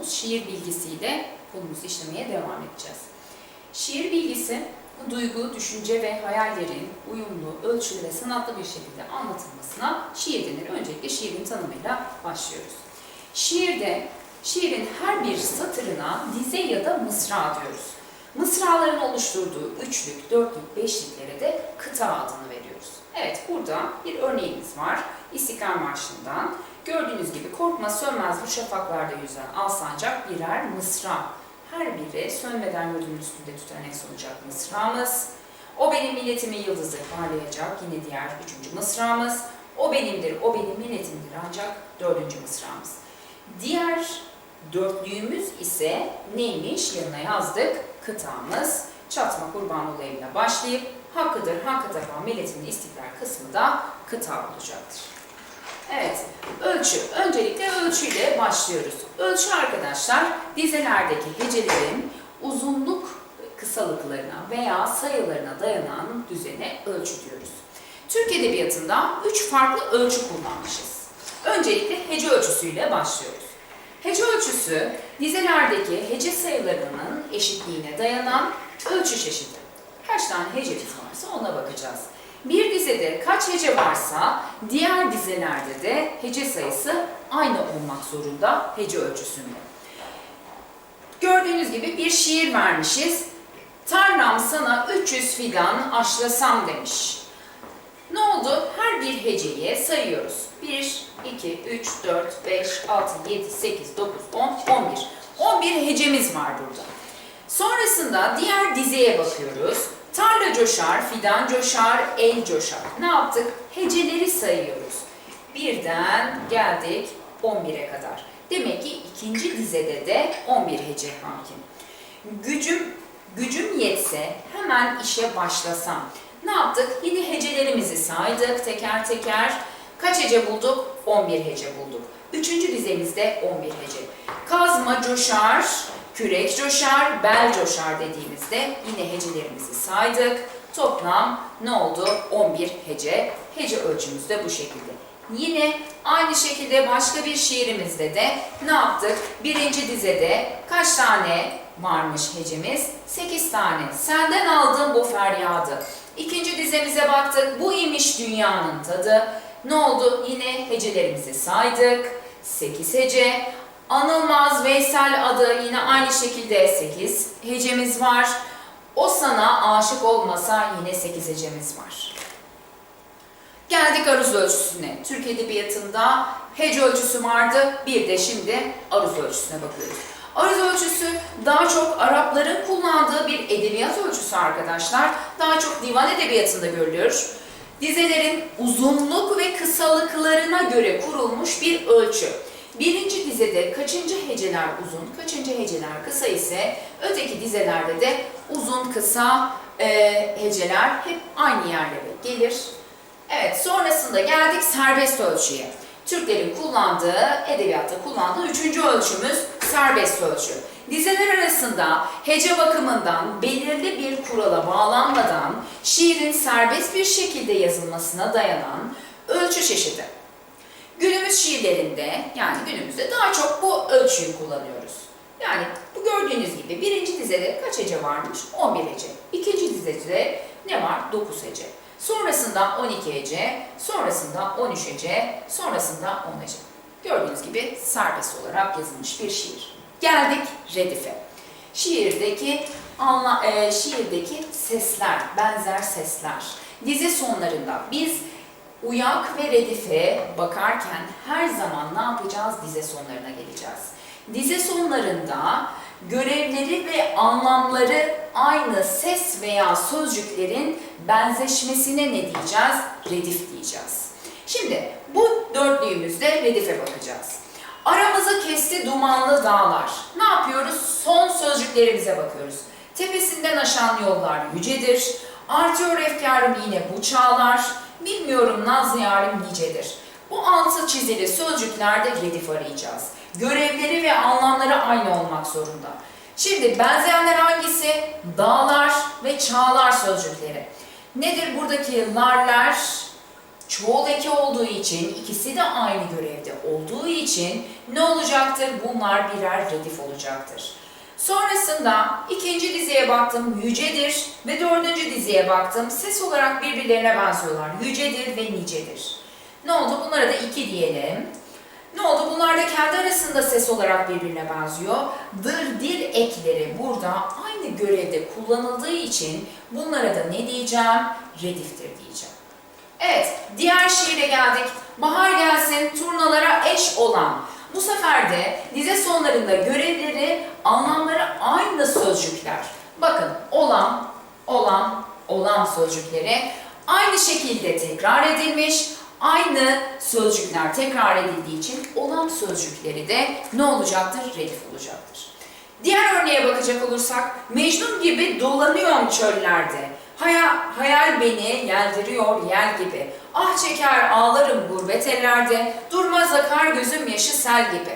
konumuz şiir bilgisiyle konumuzu işlemeye devam edeceğiz. Şiir bilgisi, duygu, düşünce ve hayallerin uyumlu, ölçülü ve sanatlı bir şekilde anlatılmasına şiir denir. Öncelikle şiirin tanımıyla başlıyoruz. Şiirde, şiirin her bir satırına dize ya da mısra diyoruz. Mısraların oluşturduğu üçlük, dörtlük, beşliklere de kıta adını veriyoruz. Evet, burada bir örneğimiz var. İstiklal Marşı'ndan. Gördüğünüz gibi korkma sönmez bu şafaklarda yüzen alsancak birer mısra. Her biri sönmeden yurdun üstünde tütenek sonacak mısramız. O benim milletimin yıldızı parlayacak yine diğer üçüncü mısramız. O benimdir, o benim milletimdir ancak dördüncü mısramız. Diğer dörtlüğümüz ise neymiş? Yanına yazdık. Kıtamız çatma kurban olayıyla başlayıp hakkıdır, hakkı tapan milletin istiklal kısmı da kıta olacaktır. Evet, ölçü. Öncelikle ölçüyle başlıyoruz. Ölçü arkadaşlar dizelerdeki hecelerin uzunluk kısalıklarına veya sayılarına dayanan düzene ölçü diyoruz. Türk Edebiyatı'nda üç farklı ölçü kullanmışız. Öncelikle hece ölçüsüyle başlıyoruz. Hece ölçüsü dizelerdeki hece sayılarının eşitliğine dayanan ölçü çeşidi. Kaç tane hecemiz varsa ona bakacağız. Bir dizede kaç hece varsa diğer dizelerde de hece sayısı aynı olmak zorunda hece ölçüsünde. Gördüğünüz gibi bir şiir vermişiz. Tanrım sana 300 fidan aşlasam demiş. Ne oldu? Her bir heceyi sayıyoruz. 1, 2, 3, 4, 5, 6, 7, 8, 9, 10, 11. 11 hecemiz var burada. Sonrasında diğer dizeye bakıyoruz. Tarla coşar, fidan coşar, el coşar. Ne yaptık? Heceleri sayıyoruz. Birden geldik 11'e kadar. Demek ki ikinci dizede de 11 hece hakim. Gücüm, gücüm yetse hemen işe başlasam. Ne yaptık? Yine hecelerimizi saydık teker teker. Kaç hece bulduk? 11 hece bulduk. Üçüncü dizemizde 11 hece. Kazma coşar, kürek coşar, bel coşar dediğimizde yine hecelerimizi saydık. Toplam ne oldu? 11 hece. Hece ölçümüz de bu şekilde. Yine aynı şekilde başka bir şiirimizde de ne yaptık? Birinci dizede kaç tane varmış hecemiz? 8 tane. Senden aldım bu feryadı. İkinci dizemize baktık. Bu imiş dünyanın tadı. Ne oldu? Yine hecelerimizi saydık. 8 hece. Anılmaz Veysel adı yine aynı şekilde 8 hecemiz var. O sana aşık olmasa yine 8 hecemiz var. Geldik aruz ölçüsüne. Türk Edebiyatı'nda hece ölçüsü vardı. Bir de şimdi aruz ölçüsüne bakıyoruz. Aruz ölçüsü daha çok Arapların kullandığı bir edebiyat ölçüsü arkadaşlar. Daha çok divan edebiyatında görülür. Dizelerin uzunluk ve kısalıklarına göre kurulmuş bir ölçü. Birinci dizede kaçıncı heceler uzun, kaçıncı heceler kısa ise öteki dizelerde de uzun kısa e, heceler hep aynı yerlere gelir. Evet sonrasında geldik serbest ölçüye. Türklerin kullandığı, edebiyatta kullandığı üçüncü ölçümüz serbest ölçü. Dizeler arasında hece bakımından belirli bir kurala bağlanmadan şiirin serbest bir şekilde yazılmasına dayanan ölçü çeşidi. Günümüz şiirlerinde yani günümüzde daha çok bu ölçüyü kullanıyoruz. Yani bu gördüğünüz gibi birinci dizede kaç hece varmış? 11 hece. İkinci dizede ne var? 9 hece. Sonrasında 12 hece, sonrasında 13 hece, sonrasında 10 hece. Gördüğünüz gibi serbest olarak yazılmış bir şiir. Geldik redife. Şiirdeki anla, e, şiirdeki sesler, benzer sesler. Dize sonlarında biz uyak ve redife bakarken her zaman ne yapacağız? Dize sonlarına geleceğiz. Dize sonlarında görevleri ve anlamları aynı ses veya sözcüklerin benzeşmesine ne diyeceğiz? Redif diyeceğiz. Şimdi bu dörtlüğümüzde redife bakacağız. Aramızı kesti dumanlı dağlar. Ne yapıyoruz? Son sözcüklerimize bakıyoruz. Tepesinden aşan yollar yücedir. Artıyor efkarım yine bu çağlar. Bilmiyorum nazlı yarim nicedir. Bu altı çizili sözcüklerde redif arayacağız. Görevleri ve anlamları aynı olmak zorunda. Şimdi benzeyenler hangisi? Dağlar ve çağlar sözcükleri. Nedir buradaki larlar? çoğul eki olduğu için, ikisi de aynı görevde olduğu için ne olacaktır? Bunlar birer redif olacaktır. Sonrasında ikinci dizeye baktım yücedir ve dördüncü dizeye baktım ses olarak birbirlerine benziyorlar. Yücedir ve nicedir. Ne oldu? Bunlara da iki diyelim. Ne oldu? Bunlar da kendi arasında ses olarak birbirine benziyor. Dır, dil ekleri burada aynı görevde kullanıldığı için bunlara da ne diyeceğim? Rediftir diyeceğim. Evet, diğer şiire geldik. Bahar gelsin, turnalara eş olan. Bu sefer de dize sonlarında görevleri, anlamları aynı sözcükler. Bakın, olan, olan, olan sözcükleri aynı şekilde tekrar edilmiş. Aynı sözcükler tekrar edildiği için olan sözcükleri de ne olacaktır? Redif olacaktır. Diğer örneğe bakacak olursak, Mecnun gibi dolanıyorum çöllerde. Hayal, hayal beni yeldiriyor yel gibi. Ah çeker ağlarım gurbet ellerde. Durmaz akar gözüm yaşı sel gibi.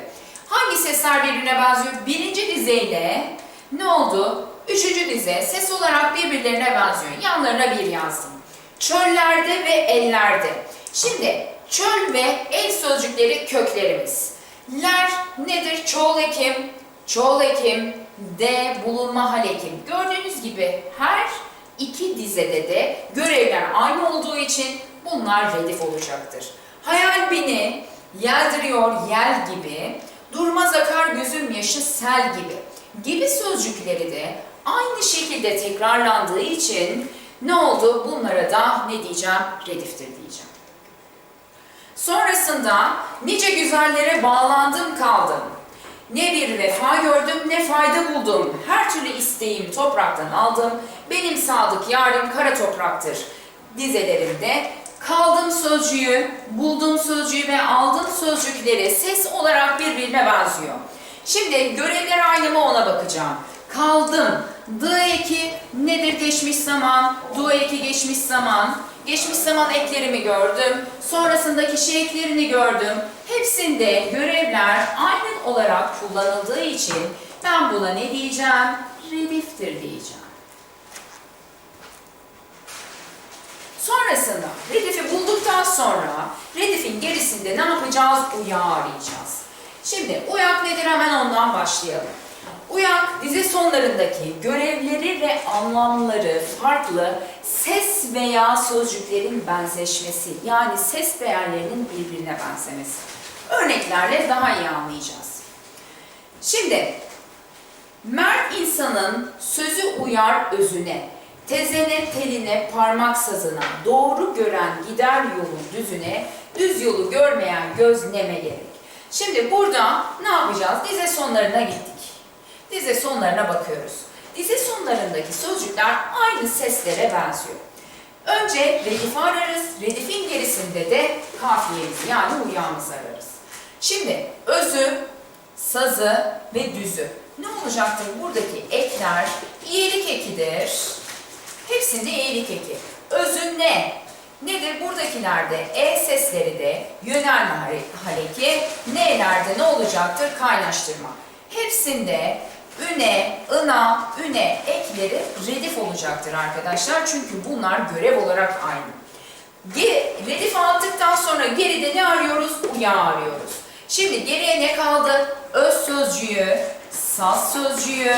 Hangi sesler birbirine benziyor? Birinci dizeyle ne oldu? Üçüncü dize ses olarak birbirlerine benziyor. Yanlarına bir yazdım. Çöllerde ve ellerde. Şimdi çöl ve el sözcükleri köklerimiz. Ler nedir? Çoğul ekim, çoğul ekim, de bulunma hal ekim. Gördüğünüz gibi her iki dizede de görevler aynı olduğu için bunlar redif olacaktır. Hayal beni yeldiriyor yel gibi, durmaz akar gözüm yaşı sel gibi gibi sözcükleri de aynı şekilde tekrarlandığı için ne oldu? Bunlara da ne diyeceğim? Rediftir diyeceğim. Sonrasında nice güzellere bağlandım kaldım. Ne bir vefa gördüm ne fayda buldum. Her türlü isteğim topraktan aldım. Benim sadık yarım kara topraktır. Dizelerinde kaldım sözcüğü, buldum sözcüğü ve aldım sözcükleri ses olarak birbirine benziyor. Şimdi görevler aynı ona bakacağım. Kaldım. D eki nedir geçmiş zaman? Du eki geçmiş zaman. Geçmiş zaman eklerimi gördüm. Sonrasındaki şey eklerini gördüm. Hepsinde görevler aynı olarak kullanıldığı için ben buna ne diyeceğim? Rediftir diyeceğim. Sonrasında redifi bulduktan sonra redifin gerisinde ne yapacağız? Uyağı arayacağız. Şimdi uyak nedir hemen ondan başlayalım. Uyak dizi sonlarındaki görevleri ve anlamları farklı ses veya sözcüklerin benzeşmesi yani ses değerlerinin birbirine benzemesi. Örneklerle daha iyi anlayacağız. Şimdi mert insanın sözü uyar özüne, tezene teline parmak sazına, doğru gören gider yolun düzüne, düz yolu görmeyen göz neme gerek. Şimdi burada ne yapacağız? Dize sonlarına gittik. Dize sonlarına bakıyoruz. Dize sonlarındaki sözcükler aynı seslere benziyor. Önce redifi ararız. Redifin gerisinde de kafiyemizi yani uyağımızı ararız. Şimdi özü, sazı ve düzü. Ne olacaktır? Buradaki ekler iyilik ekidir. Hepsinde iyilik eki. Özü ne? Nedir? Buradakilerde E sesleri de yönelme hareki, N'lerde ne olacaktır? Kaynaştırma. Hepsinde üne, ına, üne ekleri redif olacaktır arkadaşlar. Çünkü bunlar görev olarak aynı. Redif aldıktan sonra geride ne arıyoruz? Uyağı arıyoruz. Şimdi geriye ne kaldı? Öz sözcüğü, saz sözcüğü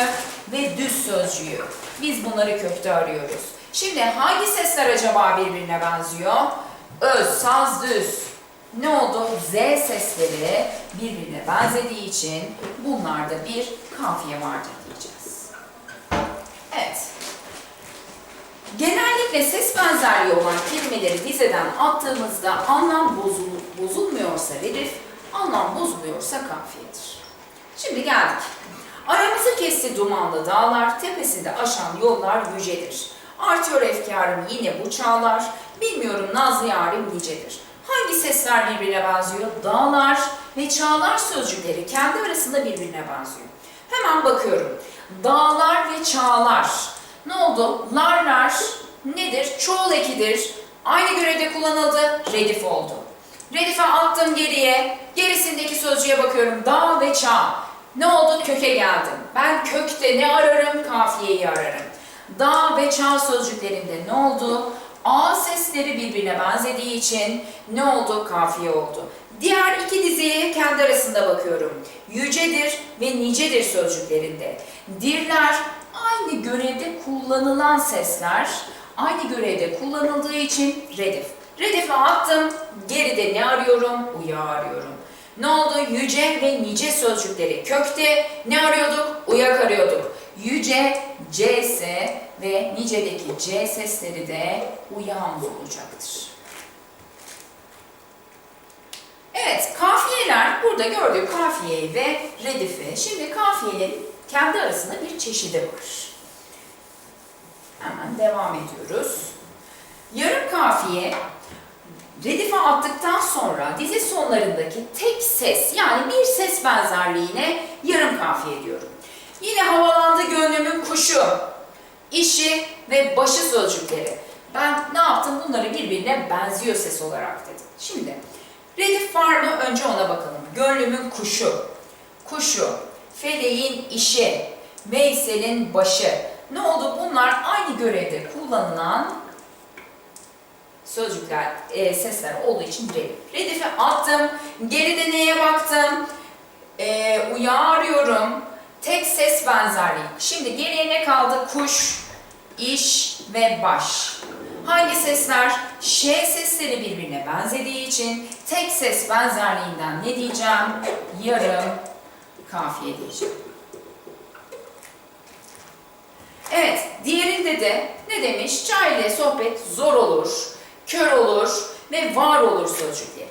ve düz sözcüğü. Biz bunları kökte arıyoruz. Şimdi hangi sesler acaba birbirine benziyor? Öz, saz, düz. Ne oldu? Z sesleri birbirine benzediği için bunlarda bir kafiye vardır diyeceğiz. Evet. Genellikle ses benzerliği olan kelimeleri dizeden attığımızda anlam bozul bozulmuyorsa redif, anlam bozuluyorsa kafiyedir. Şimdi geldik. Aramızı kesti dumanlı dağlar, tepesinde aşan yollar yücedir. Artıyor efkarım yine bu çağlar, bilmiyorum nazlı yarim nicedir. Hangi sesler birbirine benziyor? Dağlar ve çağlar sözcükleri kendi arasında birbirine benziyor. Hemen bakıyorum. Dağlar ve çağlar. Ne oldu? Larlar nedir? Çoğul ekidir. Aynı görevde kullanıldı. Redif oldu. Redife attım geriye. Gerisindeki sözcüğe bakıyorum. Dağ ve çağ. Ne oldu? Köke geldim. Ben kökte ne ararım? Kafiyeyi ararım. Dağ ve çağ sözcüklerinde ne oldu? A sesleri birbirine benzediği için ne oldu? Kafiye oldu. Diğer iki diziye kendi arasında bakıyorum. Yücedir ve nicedir sözcüklerinde. Dirler aynı görevde kullanılan sesler. Aynı görevde kullanıldığı için redif. Redife attım. Geride ne arıyorum? Uya arıyorum. Ne oldu? Yüce ve nice sözcükleri. Kökte ne arıyorduk? Uyak arıyorduk. Yüce, CS ve nicedeki C sesleri de uyağımız olacaktır. Evet, kafiyeler burada gördüğüm kafiye ve redife. Şimdi kafiyelerin kendi arasında bir çeşidi var. Hemen devam ediyoruz. Yarım kafiye redife attıktan sonra dizi sonlarındaki tek ses yani bir ses benzerliğine yarım kafiye diyorum. Gönlümün kuşu, işi ve başı sözcükleri. Ben ne yaptım? Bunları birbirine benziyor ses olarak dedim. Şimdi redif var mı? Önce ona bakalım. Gönlümün kuşu, kuşu, feleğin işi, Veysel'in başı. Ne oldu? Bunlar aynı görevde kullanılan sözcükler, e, sesler olduğu için redif. Redife attım, geride neye baktım? E, uyarıyorum. Tek ses benzerliği. Şimdi geriye ne kaldı? Kuş, iş ve baş. Hangi sesler? Ş sesleri birbirine benzediği için tek ses benzerliğinden ne diyeceğim? Yarım kafiye diyeceğim. Evet, diğerinde de ne demiş? Çay ile sohbet zor olur, kör olur ve var olur sözcükleri.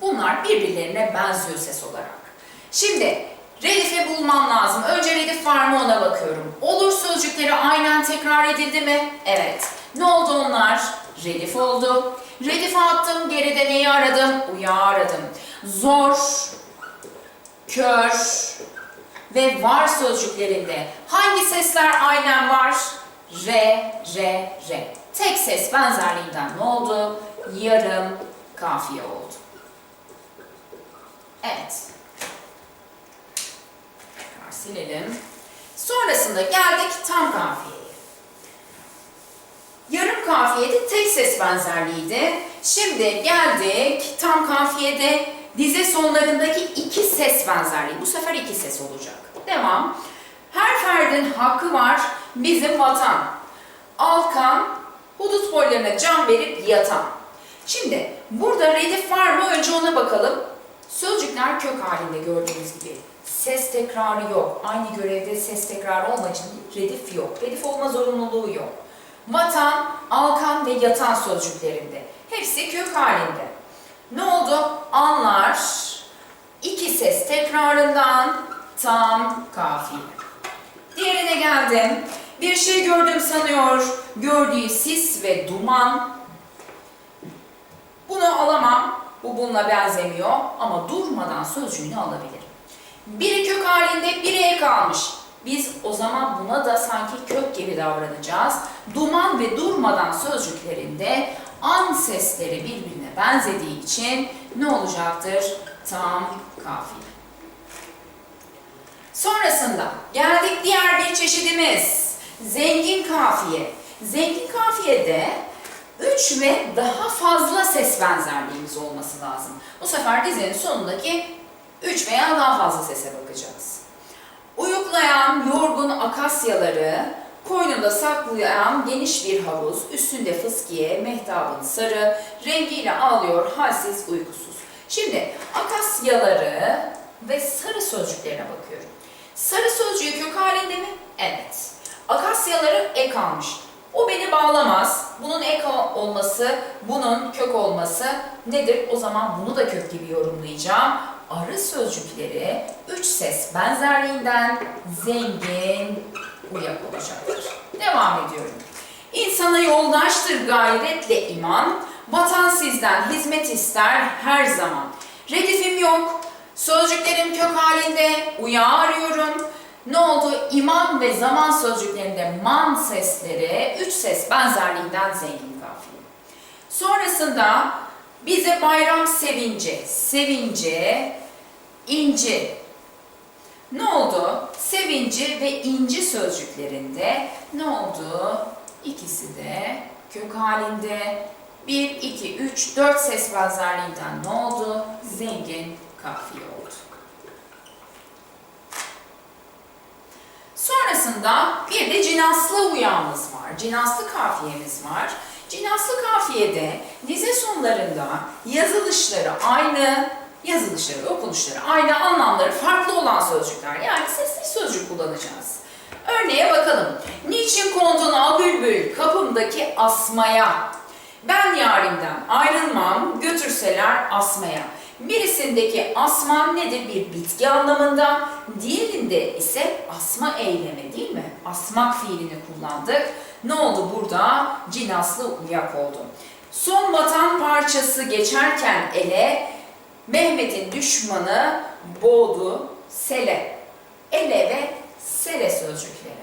Bunlar birbirlerine benziyor ses olarak. Şimdi redife bulmam lazım. Önce redif var mı ona bakıyorum. Olur sözcükleri aynen tekrar edildi mi? Evet. Ne oldu onlar? Redif oldu. Redife attım, geride neyi aradım? Uyağı aradım. Zor, kör ve var sözcüklerinde hangi sesler aynen var? Re, re, re. Tek ses benzerliğinden ne oldu? Yarım kafiye oldu. Evet. Silelim. Sonrasında geldik tam kafiyeye. Yarım kafiyede tek ses benzerliğiydi. Şimdi geldik tam kafiyede dize sonlarındaki iki ses benzerliği. Bu sefer iki ses olacak. Devam. Her ferdin hakkı var bizim vatan. Alkan, hudut boylarına can verip yatan. Şimdi burada redif var mı? Önce ona bakalım. Sözcükler kök halinde gördüğünüz gibi. Ses tekrarı yok. Aynı görevde ses tekrarı olmadığı için redif yok. Redif olma zorunluluğu yok. Vatan, alkan ve yatan sözcüklerinde. Hepsi kök halinde. Ne oldu? Anlar iki ses tekrarından tam kafiye. Diğerine geldim. Bir şey gördüm sanıyor. Gördüğü sis ve duman. Bunu alamam. Bu bununla benzemiyor ama durmadan sözcüğünü alabilirim. Biri kök halinde, biri ek almış. Biz o zaman buna da sanki kök gibi davranacağız. Duman ve durmadan sözcüklerinde an sesleri birbirine benzediği için ne olacaktır? Tam kafiye. Sonrasında geldik diğer bir çeşidimiz. Zengin kafiye. Zengin kafiyede 3 ve daha fazla ses benzerliğimiz olması lazım. Bu sefer dizinin sonundaki 3 veya daha fazla sese bakacağız. Uyuklayan yorgun akasyaları, koynunda saklayan geniş bir havuz, üstünde fıskiye, mehtabın sarı, rengiyle ağlıyor halsiz uykusuz. Şimdi akasyaları ve sarı sözcüklerine bakıyorum. Sarı sözcüğü kök halinde mi? Evet. Akasyaları ek almış. O beni bağlamaz. Bunun ek olması, bunun kök olması nedir? O zaman bunu da kök gibi yorumlayacağım. Arı sözcükleri üç ses benzerliğinden zengin uyak olacaktır. Devam ediyorum. İnsana yoldaştır gayretle iman, vatan sizden hizmet ister her zaman. Redifim yok, sözcüklerim kök halinde, uyağı arıyorum. Ne oldu? İman ve zaman sözcüklerinde man sesleri üç ses benzerliğinden zengin kafiye. Sonrasında bize bayram sevinci, sevinci, inci. Ne oldu? Sevinci ve inci sözcüklerinde ne oldu? İkisi de kök halinde 1, 2, 3, 4 ses benzerliğinden ne oldu? Zengin kafiye oldu. Sonrasında bir de cinaslı uyağımız var. Cinaslı kafiyemiz var. Cinaslı kafiyede dize sonlarında yazılışları aynı, yazılışları okunuşları aynı anlamları farklı olan sözcükler. Yani sesli sözcük kullanacağız. Örneğe bakalım. Niçin kondun al bülbül kapımdaki asmaya? Ben yarimden ayrılmam götürseler asmaya. Birisindeki asma nedir? Bir bitki anlamında. Diğerinde ise asma eylemi değil mi? Asmak fiilini kullandık. Ne oldu burada? Cinaslı uyak oldu. Son vatan parçası geçerken ele Mehmet'in düşmanı boğdu sele. Ele ve sele sözcükleri.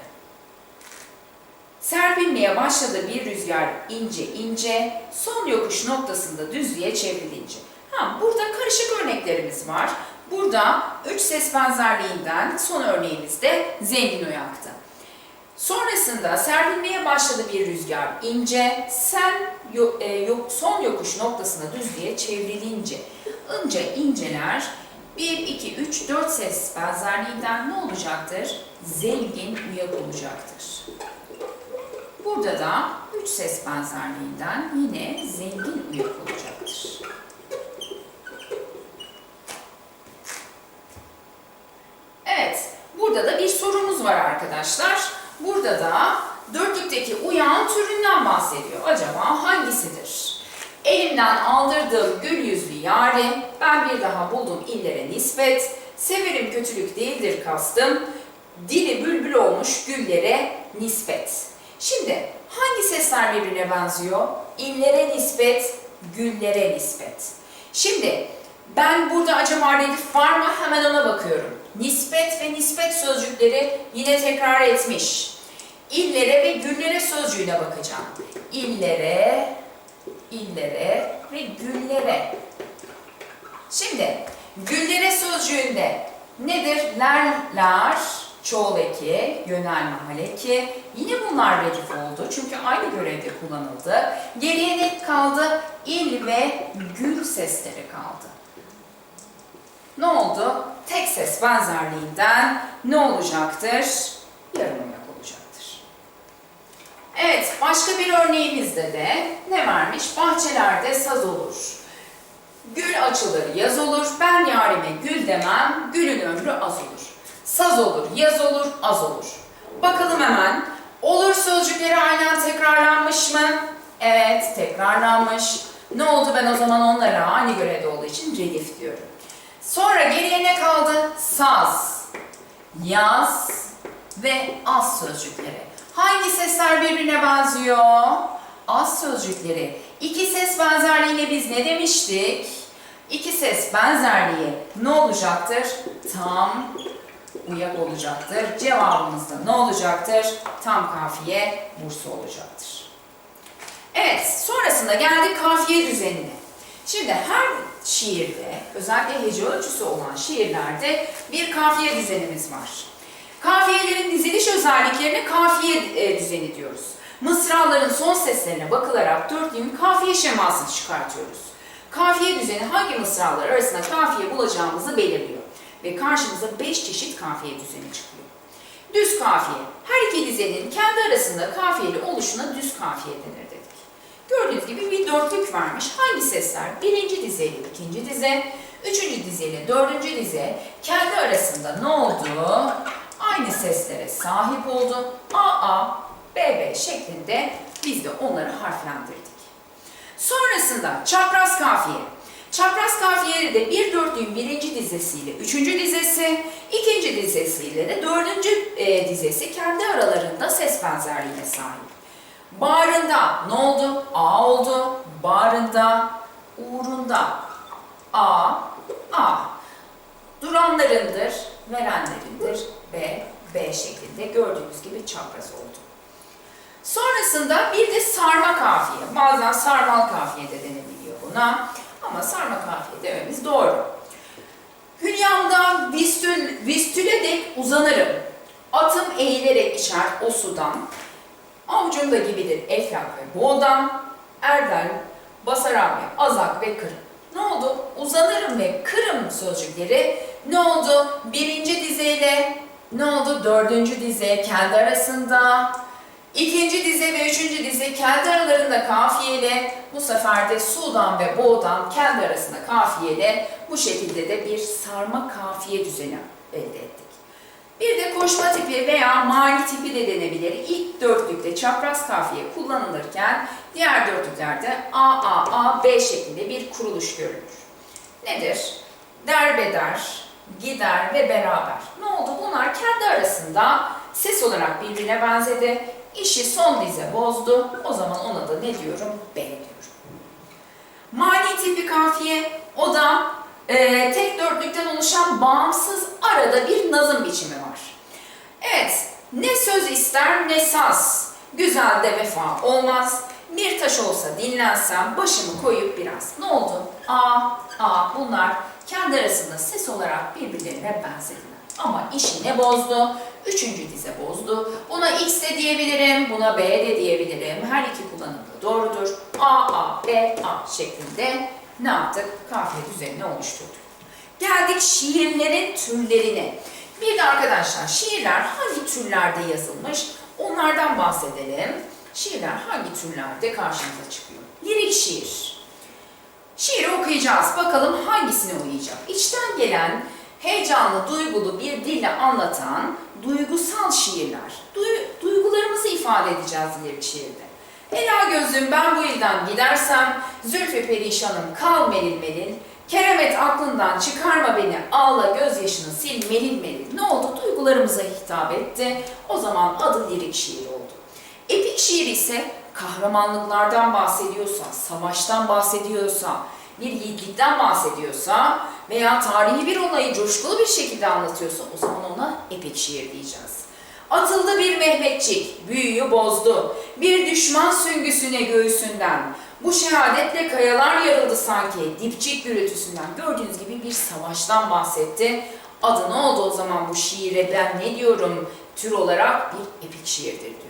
Serpilmeye başladı bir rüzgar ince ince, son yokuş noktasında düzlüğe çevrilince. Ha, burada karışık örneklerimiz var. Burada üç ses benzerliğinden son örneğimizde zengin uyaktı. Sonrasında serpilmeye başladı bir rüzgar ince, sen yo- e, yok- son yokuş noktasına düzlüğe çevrilince. Ince inceler 1, 2, 3, 4 ses benzerliğinden ne olacaktır? Zengin uyak olacaktır. Burada da 3 ses benzerliğinden yine zengin uyak olacaktır. Evet, burada da bir sorumuz var arkadaşlar. Burada da dörtlükteki uyağın türünden bahsediyor. Acaba hangisidir? Elimden aldırdığım gül yüzlü yari, ben bir daha buldum illere nispet, severim kötülük değildir kastım, dili bülbül olmuş güllere nispet. Şimdi hangi sesler birbirine benziyor? İllere nispet, güllere nispet. Şimdi ben burada acaba redif var mı? Hemen ona bakıyorum. Nispet ve nispet sözcükleri yine tekrar etmiş. İllere ve güllere sözcüğüne bakacağım. İllere, illere ve güllere. Şimdi güllere sözcüğünde nedir? Lerler, çoğul eki, yönelme hal eki. Yine bunlar redif oldu çünkü aynı görevde kullanıldı. Geriye ne kaldı? İl ve gül sesleri kaldı. Ne oldu? Tek ses benzerliğinden ne olacaktır? Yarım olacaktır. Evet, başka bir örneğimizde de ne vermiş? Bahçelerde saz olur. Gül açılır, yaz olur. Ben yarime gül demem, gülün ömrü az olur. Saz olur, yaz olur, az olur. Bakalım hemen. Olur sözcükleri aynen tekrarlanmış mı? Evet, tekrarlanmış. Ne oldu ben o zaman onlara aynı görevde olduğu için redif diyorum. Sonra geriye ne kaldı? Saz, yaz ve az sözcükleri. Hangi sesler birbirine benziyor? Az sözcükleri. İki ses benzerliğine biz ne demiştik? İki ses benzerliği ne olacaktır? Tam uyak olacaktır. Cevabımız da ne olacaktır? Tam kafiye bursu olacaktır. Evet, sonrasında geldik kafiye düzenine. Şimdi her şiirde, özellikle hece ölçüsü olan şiirlerde bir kafiye düzenimiz var. Kafiyelerin diziliş özelliklerine kafiye e, düzeni diyoruz. Mısraların son seslerine bakılarak dörtlüğün kafiye şemasını çıkartıyoruz. Kafiye düzeni hangi mısralar arasında kafiye bulacağımızı belirliyor. Ve karşımıza beş çeşit kafiye düzeni çıkıyor. Düz kafiye, her iki dizenin kendi arasında kafiyeli oluşuna düz kafiye denir dedik. Gördüğünüz gibi bir dörtlük vermiş. Hangi sesler? Birinci dize ile ikinci dize, üçüncü dize ile dördüncü dize kendi arasında ne oldu? Aynı seslere sahip oldu. A, A, B, B şeklinde biz de onları harflendirdik. Sonrasında çapraz kafiye. Çapraz kafiyeleri de bir dörtlüğün birinci dizesiyle üçüncü dizesi, ikinci dizesiyle de dördüncü e, dizesi kendi aralarında ses benzerliğine sahip. Bağrında ne oldu? A oldu. Bağrında, uğrunda. A, A. Duranlarındır, verenlerindir. B, B şeklinde gördüğünüz gibi çapraz oldu. Sonrasında bir de sarma kafiye. Bazen sarmal kafiye de denebiliyor buna. Ama sarma kafiye dememiz doğru. Hülyamda vistül, vistüle dek uzanırım. Atım eğilerek içer o sudan. Avucumda gibidir Eflak ve Boğdan, Erdal, Basarami, Azak ve Kırım. Ne oldu? Uzanırım ve kırım sözcükleri ne oldu? Birinci dizeyle ne oldu? Dördüncü dize kendi arasında. İkinci dize ve üçüncü dize kendi aralarında kafiyeli. Bu sefer de Sudan ve Boğdan kendi arasında kafiyeli. Bu şekilde de bir sarma kafiye düzeni elde ettik. Bir de koşma tipi veya mani tipi de denebilir. İlk dörtlükte çapraz kafiye kullanılırken diğer dörtlüklerde A, A, A, B şeklinde bir kuruluş görülür. Nedir? Derbeder, gider ve beraber. Ne oldu? Bunlar kendi arasında ses olarak birbirine benzedi. İşi son dize bozdu. O zaman ona da ne diyorum? B diyorum. Mani tipi kafiye o da e, tek dörtlükten oluşan bağımsız arada bir nazım biçimi var. Evet, ne söz ister ne saz, güzel de vefa olmaz. Bir taş olsa dinlensem başımı koyup biraz. Ne oldu? A, A bunlar kendi arasında ses olarak birbirlerine benzediler. Ama işi ne bozdu? Üçüncü dize bozdu. Buna X de diyebilirim, buna B de diyebilirim. Her iki kullanımda doğrudur. A, A, B, A şeklinde ne yaptık? Kafiye düzenini oluşturduk. Geldik şiirlerin türlerine. Bir de arkadaşlar şiirler hangi türlerde yazılmış? Onlardan bahsedelim. Şiirler hangi türlerde karşımıza çıkıyor? Lirik şiir. Şiiri okuyacağız. Bakalım hangisine uyacak? İçten gelen, heyecanlı, duygulu bir dille anlatan duygusal şiirler. Duy- duygularımızı ifade edeceğiz lirik şiirde. Ela gözlüm ben bu ilden gidersem, zülfü perişanım kal melil melil, keremet aklından çıkarma beni, ağla gözyaşını sil melil melil. Ne oldu? Duygularımıza hitap etti. O zaman adı lirik şiir oldu. Epik şiir ise kahramanlıklardan bahsediyorsa, savaştan bahsediyorsa, bir yiğitlikten bahsediyorsa veya tarihi bir olayı coşkulu bir şekilde anlatıyorsa o zaman ona epik şiir diyeceğiz. Atıldı bir Mehmetçik, büyüyü bozdu. Bir düşman süngüsüne göğsünden. Bu şehadetle kayalar yarıldı sanki dipçik gürültüsünden. Gördüğünüz gibi bir savaştan bahsetti. Adı ne oldu o zaman bu şiire ben ne diyorum? Tür olarak bir epik şiirdir diyorum.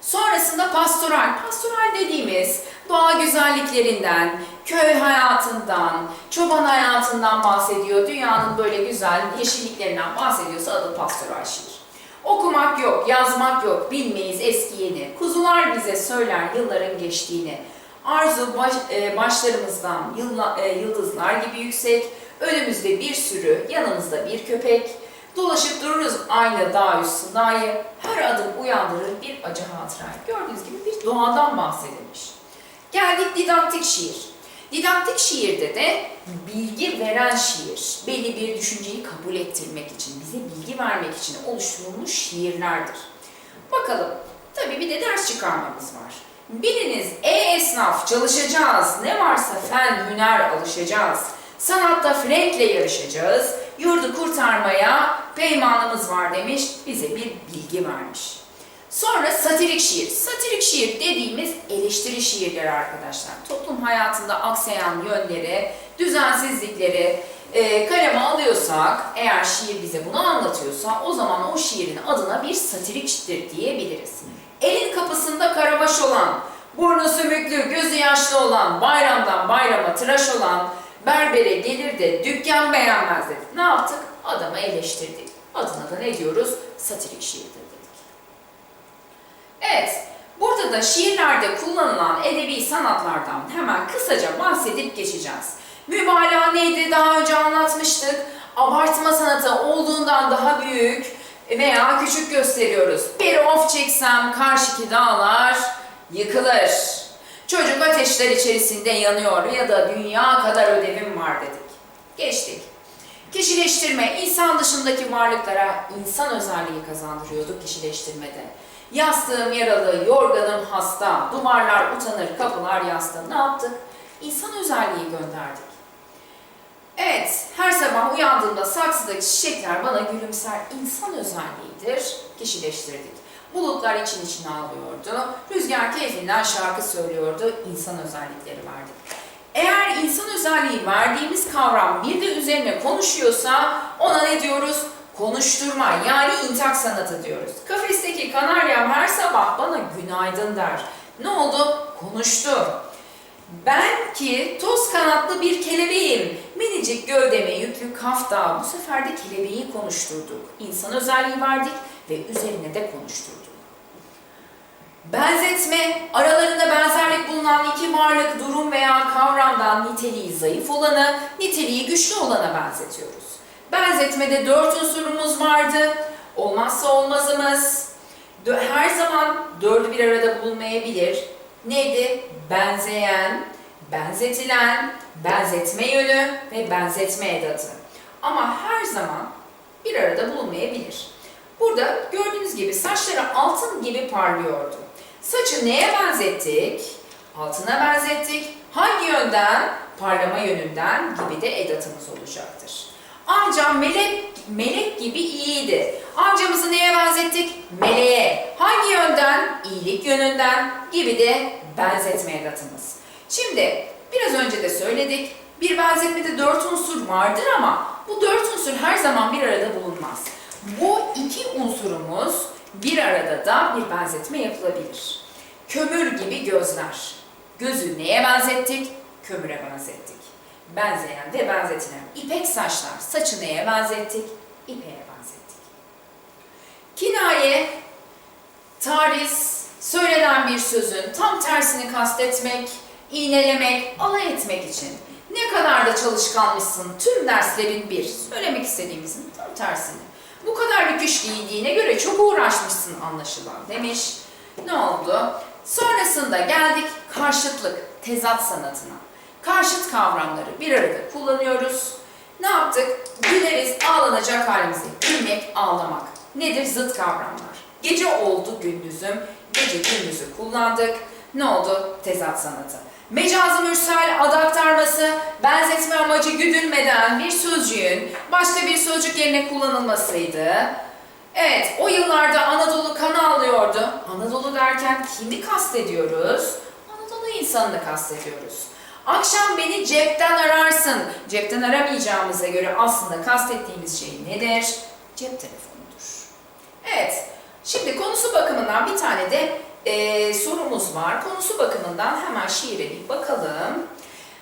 Sonrasında pastoral. Pastoral dediğimiz doğa güzelliklerinden, köy hayatından, çoban hayatından bahsediyor. Dünyanın böyle güzel yeşilliklerinden bahsediyorsa adı pastoral şiir. Okumak yok, yazmak yok, bilmeyiz eski yeni. Kuzular bize söyler yılların geçtiğini. Arzu baş, e, başlarımızdan yılla, e, yıldızlar gibi yüksek. Önümüzde bir sürü, yanımızda bir köpek. Dolaşıp dururuz aynı dağ üstü dağı. Her adım uyandırır bir acı hatıra. Gördüğünüz gibi bir doğadan bahsedilmiş. Geldik didaktik şiir. Didaktik şiirde de bilgi veren şiir, belli bir düşünceyi kabul ettirmek için, bize bilgi vermek için oluşturulmuş şiirlerdir. Bakalım, tabii bir de ders çıkarmamız var. Biriniz e-esnaf çalışacağız, ne varsa fen, hüner alışacağız. Sanatta Frank'le yarışacağız, yurdu kurtarmaya peymanımız var demiş, bize bir bilgi vermiş. Sonra satirik şiir. Satirik şiir dediğimiz eleştiri şiirleri arkadaşlar. Toplum hayatında aksayan yönleri, düzensizlikleri e, kaleme alıyorsak, eğer şiir bize bunu anlatıyorsa o zaman o şiirin adına bir satiriktir diyebiliriz. Elin kapısında karabaş olan, burnu sümüklü, gözü yaşlı olan, bayramdan bayrama tıraş olan, berbere gelir de dükkan beğenmez dedi. Ne yaptık? Adamı eleştirdik. Adına da ne diyoruz? Satirik şiirdir dedik. Evet, burada da şiirlerde kullanılan edebi sanatlardan hemen kısaca bahsedip geçeceğiz. Mübalağa neydi daha önce anlatmıştık. Abartma sanatı olduğundan daha büyük veya küçük gösteriyoruz. Bir of çeksem karşıki dağlar yıkılır. Çocuk ateşler içerisinde yanıyor ya da dünya kadar ödevim var dedik. Geçtik. Kişileştirme, insan dışındaki varlıklara insan özelliği kazandırıyorduk kişileştirmede. Yastığım yaralı, yorganım hasta, duvarlar utanır, kapılar yastı. Ne yaptık? İnsan özelliği gönderdik. Evet, her sabah uyandığımda saksıdaki çiçekler bana gülümser. İnsan özelliğidir, kişileştirdik. Bulutlar için içine ağlıyordu, rüzgar keyfinden şarkı söylüyordu, insan özellikleri verdik. Eğer insan özelliği verdiğimiz kavram bir de üzerine konuşuyorsa ona ne diyoruz? Konuşturma yani intak sanatı diyoruz. Kafesteki kanaryam her sabah bana günaydın der. Ne oldu? Konuştu. Ben ki toz kanatlı bir kelebeğim. Minicik gövdeme yüklü kafta. Bu sefer de kelebeği konuşturduk. İnsan özelliği verdik ve üzerine de konuşturduk. Benzetme, aralarında benzerlik bulunan iki varlık, durum veya kavramdan niteliği zayıf olanı, niteliği güçlü olana benzetiyoruz. Benzetmede dört unsurumuz vardı. Olmazsa olmazımız. Her zaman dördü bir arada bulunmayabilir. Neydi? Benzeyen, benzetilen, benzetme yönü ve benzetme edatı. Ama her zaman bir arada bulunmayabilir. Burada gördüğünüz gibi saçları altın gibi parlıyordu. Saçı neye benzettik? Altına benzettik. Hangi yönden? Parlama yönünden gibi de edatımız olacaktır. Amcam melek, melek gibi iyiydi. Amcamızı neye benzettik? Meleğe. Hangi yönden? İyilik yönünden gibi de benzetme edatımız. Şimdi biraz önce de söyledik. Bir benzetmede dört unsur vardır ama bu dört unsur her zaman bir arada bulunmaz. Bu iki unsurumuz bir arada da bir benzetme yapılabilir. Kömür gibi gözler. Gözü neye benzettik? Kömüre benzettik. Benzeyen ve benzetilen ipek saçlar. Saçı neye benzettik? İpeğe benzettik. Kinaye, tariz, söylenen bir sözün tam tersini kastetmek, iğnelemek, alay etmek için ne kadar da çalışkanmışsın tüm derslerin bir, söylemek istediğimizin tam tersini. Bu kadar rüküş giydiğine göre çok uğraşmışsın anlaşılan demiş. Ne oldu? Sonrasında geldik karşıtlık, tezat sanatına. Karşıt kavramları bir arada kullanıyoruz. Ne yaptık? Güleriz ağlanacak halimizi. Gülmek, ağlamak. Nedir? Zıt kavramlar. Gece oldu gündüzüm, gece gündüzü kullandık. Ne oldu? Tezat sanatı. Mecazı mürsel ad aktarması, benzetme amacı güdülmeden bir sözcüğün başka bir sözcük yerine kullanılmasıydı. Evet, o yıllarda Anadolu kan ağlıyordu. Anadolu derken kimi kastediyoruz? Anadolu insanını kastediyoruz. Akşam beni cepten ararsın. Cepten aramayacağımıza göre aslında kastettiğimiz şey nedir? Cep telefonudur. Evet, şimdi konusu bakımından bir tane de e, sorumuz var. Konusu bakımından hemen şiire bir bakalım.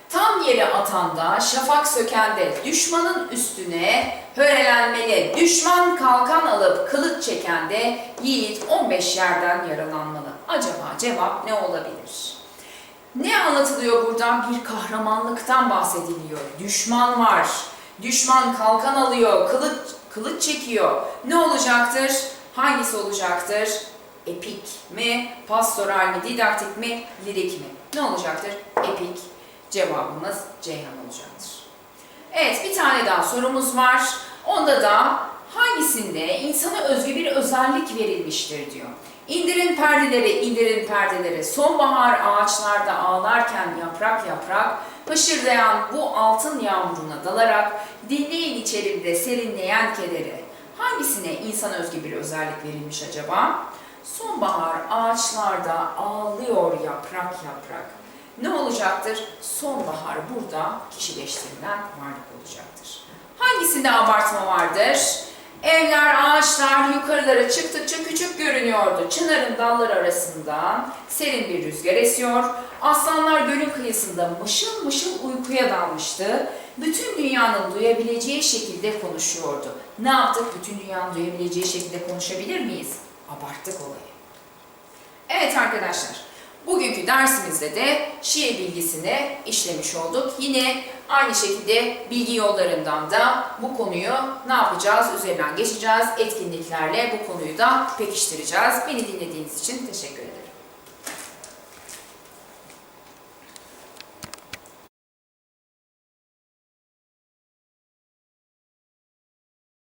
Tam yere atanda, şafak sökende, düşmanın üstüne hörelenmeli, düşman kalkan alıp kılıç çekende, yiğit 15 yerden yaralanmalı. Acaba cevap ne olabilir? Ne anlatılıyor buradan? Bir kahramanlıktan bahsediliyor. Düşman var. Düşman kalkan alıyor, kılıç, kılıç çekiyor. Ne olacaktır? Hangisi olacaktır? Epik mi, pastoral mi, didaktik mi, lirik mi? Ne olacaktır? Epik. Cevabımız Ceyhan olacaktır. Evet, bir tane daha sorumuz var. Onda da hangisinde insana özgü bir özellik verilmiştir diyor. İndirin perdeleri, indirin perdeleri. Sonbahar ağaçlarda ağlarken yaprak yaprak, hışırdayan bu altın yağmuruna dalarak, dinleyin içerimde serinleyen kederi. Hangisine insana özgü bir özellik verilmiş acaba? Sonbahar ağaçlarda ağlıyor yaprak yaprak. Ne olacaktır? Sonbahar burada kişileştirilen varlık olacaktır. Hangisinde abartma vardır? Evler, ağaçlar yukarılara çıktıkça küçük görünüyordu. Çınarın dalları arasından serin bir rüzgar esiyor. Aslanlar gölün kıyısında mışıl mışıl uykuya dalmıştı. Bütün dünyanın duyabileceği şekilde konuşuyordu. Ne yaptık? Bütün dünyanın duyabileceği şekilde konuşabilir miyiz? Abarttık olayı. Evet arkadaşlar, bugünkü dersimizde de şiir bilgisini işlemiş olduk. Yine aynı şekilde bilgi yollarından da bu konuyu ne yapacağız? Üzerinden geçeceğiz. Etkinliklerle bu konuyu da pekiştireceğiz. Beni dinlediğiniz için teşekkür ederim.